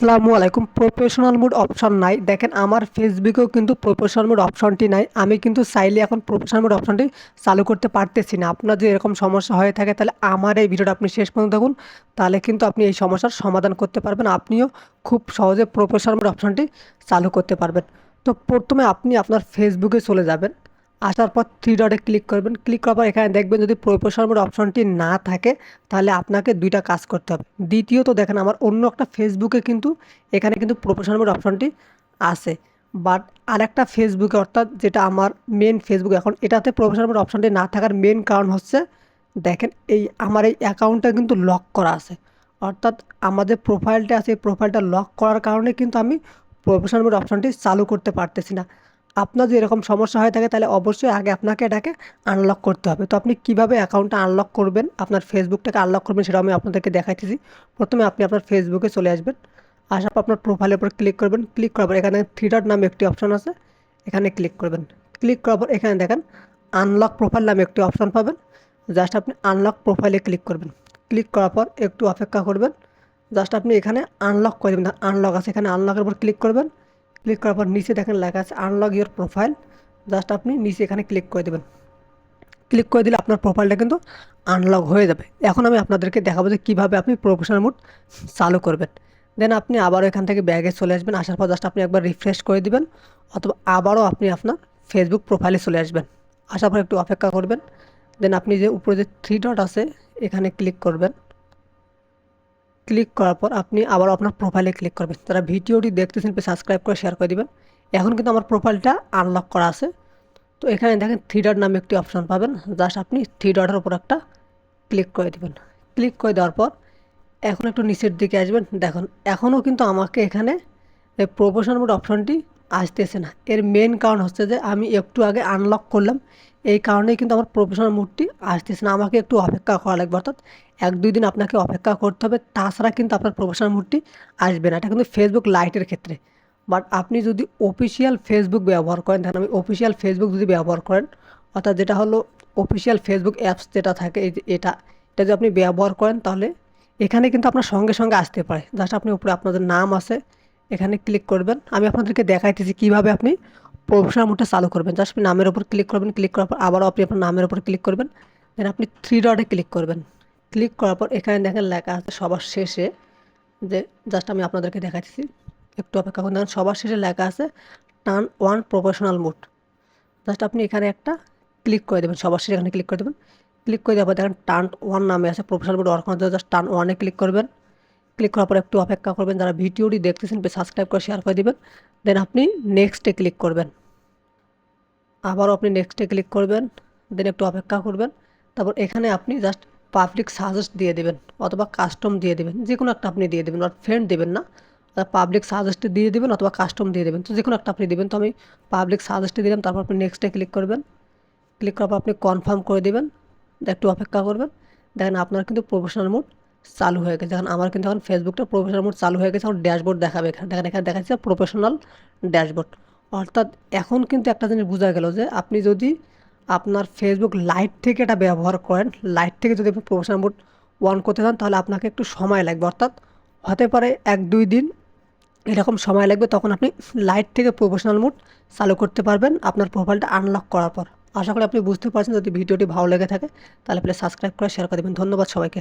আসসালামু আলাইকুম। Professional mode option নাই। দেখেন, আমার ফেসবুকেও কিন্তু প্রফেশনাল মোড অপশনটি নাই। আমি কিন্তু চাইলে এখন প্রফেশনাল মোড অপশনটি চালু করতে পারতেছি না। আপনার যদি এরকম সমস্যা হয়ে থাকে, তাহলে আমার এই ভিডিওটা আপনি শেষ পর্যন্ত দেখুন। তাহলে কিন্তু আপনি এই সমস্যার সমাধান করতে পারবেন। আপনিও খুব সহজে প্রফেশনাল মোড অপশনটি চালু করতে পারবেন। তো প্রথমে আপনি আপনার ফেসবুকে চলে যাবেন। আসার পর থ্রি ডটে ক্লিক করবেন। ক্লিক করার পর এখানে দেখবেন যদি প্রফেশনাল মোড অপশনটি না থাকে, তাহলে আপনাকে দুইটা কাজ করতে হবে। দ্বিতীয়ত দেখেন আমার অন্য একটা ফেসবুকে কিন্তু, এখানে কিন্তু প্রফেশনাল মোড অপশনটি আছে। বাট আরেকটা ফেসবুকে অর্থাৎ যেটা আমার মেন ফেসবুক এখন এটাতে প্রফেশনাল মোড অপশনটি না থাকার মেন কারণ হচ্ছে, দেখেন এই আমার এই অ্যাকাউন্টটা কিন্তু লক করা আছে। অর্থাৎ আমাদের প্রোফাইলটা আছে, এই প্রোফাইলটা লক করার কারণে কিন্তু আমি প্রফেশনাল মোড অপশনটি চালু করতে পারতেছি না। আপনার যদি এরকম সমস্যা হয়ে থাকে, তাহলে অবশ্যই আগে আপনাকে এটাকে আনলক করতে হবে। তো আপনি কীভাবে অ্যাকাউন্টটা আনলক করবেন? আপনার ফেসবুকটাকে আনলক করবেন সেটা আমি আপনাদেরকে দেখাইতেছি। প্রথমে আপনি আপনার ফেসবুকে চলে আসবেন। আসার পর আপনার প্রোফাইলের উপর ক্লিক করবেন। ক্লিক করার পর এখানে থ্রি ডট নামে একটি অপশন আছে। এখানে ক্লিক করবেন। ক্লিক করার পর এখানে দেখেন আনলক প্রোফাইল নামে একটি অপশন পাবেন। জাস্ট আপনি আনলক প্রোফাইলে ক্লিক করবেন। ক্লিক করার পর একটু অপেক্ষা করবেন। জাস্ট আপনি এখানে আনলক করে দেবেন। আনলক আছে, এখানে আনলকের উপর ক্লিক করবেন। ক্লিক করার পর নিচে দেখেন লেখা আছে আনলক ইউর প্রোফাইল জাস্ট আপনি নিচে এখানে ক্লিক করে দেবেন। ক্লিক করে দিলে আপনার প্রোফাইলটা কিন্তু আনলক হয়ে যাবে। এখন আমি আপনাদেরকে দেখাবো যে কীভাবে আপনি প্রফেশনাল মুড চালু করবেন। দেন আপনি আবারও এখান থেকে ব্যাগে চলে আসবেন। আসার পর জাস্ট আপনি একবার রিফ্রেশ করে দিবেন। অথবা আবারও আপনি আপনার ফেসবুক প্রোফাইলে চলে আসবেন। আসার পর একটু অপেক্ষা করবেন। দেন আপনি যে উপরে যে থ্রি ডট আছে, এখানে ক্লিক করবেন। ক্লিক করার পর আপনি আবার আপনার প্রোফাইলে ক্লিক করবেন। তারা ভিডিওটি দেখতেছেন সাবস্ক্রাইব করে শেয়ার করে দেবেন। এখন কিন্তু আমার প্রোফাইলটা আনলক করা আছে। তো এখানে দেখেন থ্রি ডট নামে একটি অপশান পাবেন। জাস্ট আপনি থ্রি ডটের উপর একটা ক্লিক করে দেবেন। ক্লিক করে দেওয়ার পর এখন একটু নিচের দিকে আসবেন। দেখুন, এখনও কিন্তু আমাকে এখানে প্রফেশন মোড অপশনটি আসতেছে না। এর মেন কারণ হচ্ছে যে, আমি একটু আগে আনলক করলাম। এই কারণেই কিন্তু আমার প্রফেশনাল মুডটি আসতেছে না। আমাকে একটু অপেক্ষা করা লাগবে, অর্থাৎ এক দুই দিন আপনাকে অপেক্ষা করতে হবে। তাছাড়া কিন্তু আপনার প্রফেশনাল মুডটি আসবে না। এটা কিন্তু ফেসবুক লাইটের ক্ষেত্রে। বাট আপনি যদি অফিসিয়াল ফেসবুক ব্যবহার করেন দেখেন আমি অফিসিয়াল ফেসবুক যদি ব্যবহার করেন, অর্থাৎ যেটা হলো অফিসিয়াল ফেসবুক অ্যাপস যেটা থাকে এটা এটা যদি আপনি ব্যবহার করেন, তাহলে এখানে কিন্তু আপনার সঙ্গে সঙ্গে আসতে পারে। জাস্ট আপনি উপরে আপনাদের নাম আছে এখানে ক্লিক করবেন। আমি আপনাদেরকে দেখাইতেছি কীভাবে আপনি প্রফেশনাল মোডটা চালু করবেন। জাস্ট আপনি নামের ওপর ক্লিক করবেন। ক্লিক করার পর আবারও আপনি আপনার নামের ওপর ক্লিক করবেন। দেন আপনি থ্রি ডটে ক্লিক করবেন। ক্লিক করার পর এখানে দেখেন লেখা আছে সবার শেষে। যে জাস্ট আমি আপনাদেরকে দেখাচ্ছি একটু অপেক্ষা করুন। দেখেন সবার শেষে লেখা আছে turn on professional mode just আপনি এখানে একটা ক্লিক করে দেবেন। সবার শেষে এখানে ক্লিক করে দেবেন। ক্লিক করে দেওয়ার পর দেখেন টার্ন ওয়ান নামে আছে professional mode work just turn ওয়ানে ক্লিক করবেন। ক্লিক করার পর একটু অপেক্ষা করবেন। যারা ভিডিওটি দেখতেছেন সাবস্ক্রাইব করে শেয়ার করে দেবেন। দেন আপনি নেক্সটে ক্লিক করবেন। আবারও আপনি নেক্সটে ক্লিক করবেন দেন একটু অপেক্ষা করবেন। তারপর এখানে আপনি জাস্ট পাবলিক সাজেস্ট দিয়ে দেবেন, অথবা কাস্টম দিয়ে দেবেন। যে কোনো একটা আপনি দিয়ে দেবেন ফ্রেন্ড দেবেন না। পাবলিক সাজেস্টে দিয়ে দেবেন অথবা কাস্টম দিয়ে দেবেন। তো যে কোনো একটা আপনি দেবেন। তো আমি পাবলিক সাজেস্টে দিলাম, তারপর আপনি নেক্সটে ক্লিক করবেন। ক্লিক করার পর আপনি কনফার্ম করে দেবেন, একটু অপেক্ষা করবেন। দেখেন আপনার কিন্তু প্রফেশনাল মোড চালু হয়ে গেছে। দেখেন আমার কিন্তু এখন ফেসবুকটা প্রফেশনাল মোড চালু হয়ে গেছে। এখন ড্যাশবোর্ড দেখাবে এখানে। দেখেন, এখানে দেখা যাচ্ছে প্রফেশনাল ড্যাশবোর্ড অর্থাৎ এখন কিন্তু একটা জিনিস বোঝা গেল যে আপনি যদি আপনার ফেসবুক লাইট থেকে এটা ব্যবহার করেন লাইট থেকে যদি আপনি প্রফেশনাল মোড অন করতে চান, তাহলে আপনাকে একটু সময় লাগবে। অর্থাৎ হতে পারে এক, দুই দিন এরকম সময় লাগবে, তখন আপনি লাইট থেকে প্রফেশনাল মোড চালু করতে পারবেন আপনার প্রোফাইলটা আনলক করার পর। আশা করি আপনি বুঝতে পারছেন। যদি ভিডিওটি ভালো লেগে থাকে, তাহলে প্লিজ সাবস্ক্রাইব করে শেয়ার করে দেবেন। ধন্যবাদ সবাইকে।